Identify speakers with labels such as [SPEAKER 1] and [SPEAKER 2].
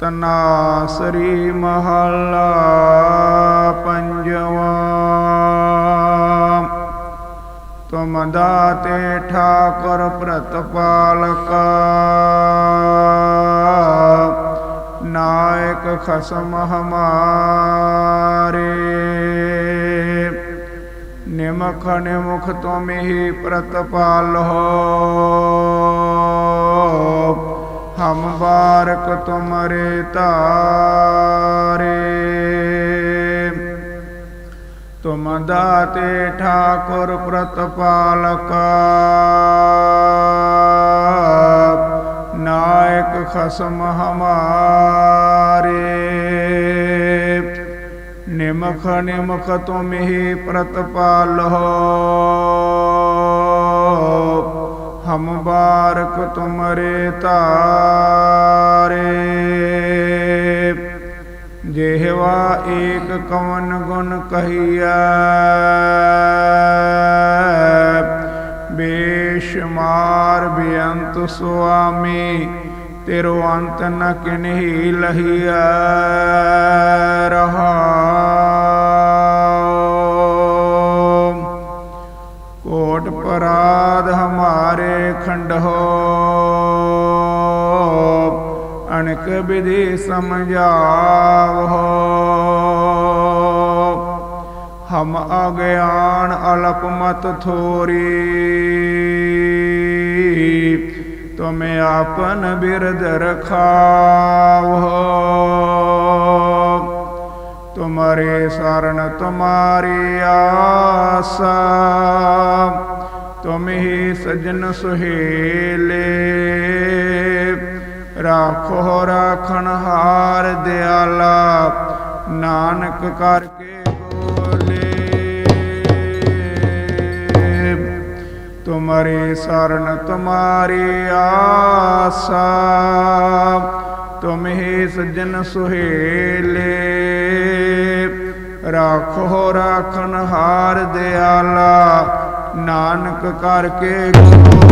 [SPEAKER 1] ਤਨਾਸਰੀ ਮਹੱਲਾ ਪੰਜਵਾਂ ਤੁਮ ਦਾਤੇ ਠਾਕੁਰ ਪ੍ਰਤਪਾਲਕ ਨਾਇਕ ਖਸਮ ਹਮਾਰੇ ਨਿਮਖ ਨਿਮੁਖ ਤੁਮਹੀ ਪ੍ਰਤਪਾਲ ਹੋ ਹਮ ਬਾਰਕ ਤੁਮਰੇ ਤਾਰੇ। ਤੁਮ ਦਾਤੇ ਠਾਕੁਰ ਪ੍ਰਤਪਾਲਕ। ਨਾਇਕ ਖਸਮ ਹਮਾਰੇ। ਨਿਮਖ ਨਿਮਖ ਤੁਮਹੀ ਪ੍ਰਤਪਾਲੋ ਹਮ ਬਾਰਕ ਤੁਮਰੇ ਤਾਰੇ। ਜਿਹਵਾ ਏਕ ਕਵਨ ਗੁਣ ਕਹੀਆ ਬੇਸ਼ਮਾਰ ਬੇਅੰਤ ਸੁਆਮੀ, ਤੇਰੋ ਅੰਤ ਨ ਕਿਨਹੀ ਲਹੀਐ। ਹਮਾਰੇ ਖੰਡੋ ਅਨਕ ਵਿਧੀ ਸਮਝਾਵੋ। ਹਮ ਅਗਿਆਨ ਅਲਪ ਮਤ ਥੋਰੀ। ਤੁਮ ਆਪਨ ਬਿਰਦ ਰਖਾਵੋ। ਤੁਮਰੇ ਸਰਣ ਤੁਮਾਰੀ ਆਸਾ। ਤੁਮ ਹੀ ਸਜਨ ਸੁਹੇਲੇ। ਰਾਖੋ, ਰਾਖਣ ਹਾਰ ਦਿਆਲਾ, ਨਾਨਕ ਕਰਕੇ ਬੋਲੇ। ਤੁਮਰੇ ਸ਼ਰਨ, ਤੁਮਾਰੀ ਆਸਾ, ਤੁਮ ਹੀ ਸਜਨ ਸੁਹੇਲੇ। ਰਾਖੋ, ਰਾਖਣ ਹਾਰ ਦਿਆਲਾ ਨਾਨਕ ਕਰਕੇ ਬੋਲੇ